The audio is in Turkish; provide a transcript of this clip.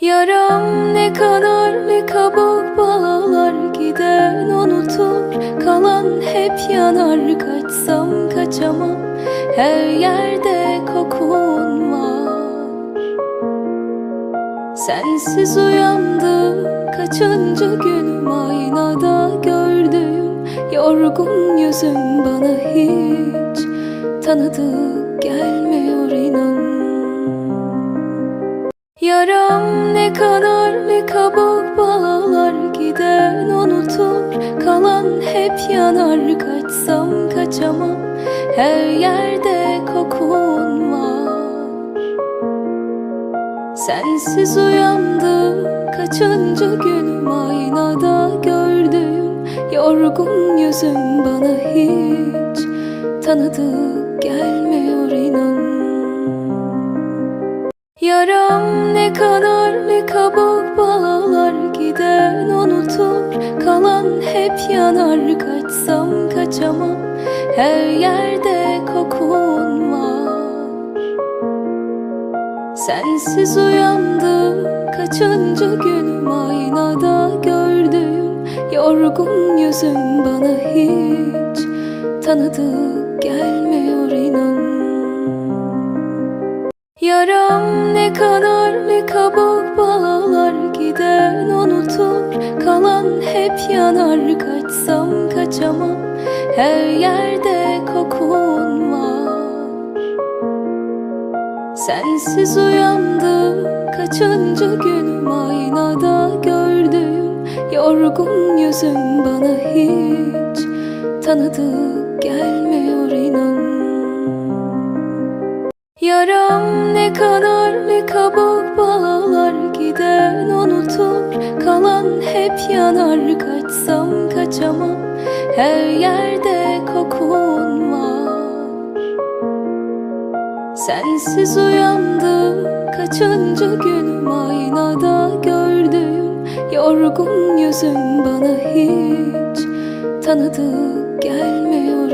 Yaram ne kadar ne kabuk bağlar giden unutur. Kalan hep yanar kaçsam kaçamam. Her yerde kokun var. Sensiz uyandım kaçıncı günüm aynada gördüğüm Yorgun yüzüm bana hiç tanıdık gelmiyor inan. Yaram ne ne kabuk bağlar giden unutur. Kalan hep yanar kaçsam kaçamam. Her yerde kokun var. Sensiz uyandım kaçıncı günüm aynada gördüğüm Yorgun yüzüm bana hiç tanıdık ne ne kabuk bağlar giden unutur. Kalan hep yanar kaçsam kaçamam. Her yerde kokun var. Sensiz uyandım kaçıncı günüm aynada gördüğüm Yorgun yüzüm bana hiç tanıdık gelmiyor Yaram ne kadar ne kabuk bağlar giden unutur. Kalan hep yanar kaçsam kaçamam. Her yerde kokun var. Sensiz uyandım kaçıncı günüm aynada gördüğüm Yorgun yüzüm bana hiç tanıdık gelmiyor Yaram ne kadar ne kabuk bağlar giden unutur Kalan hep yanar. Kaçsam kaçamam Her yerde kokun var. Sensiz uyandım kaçıncı günüm? Aynada gördüğüm Yorgun yüzüm bana hiç tanıdık gelmiyor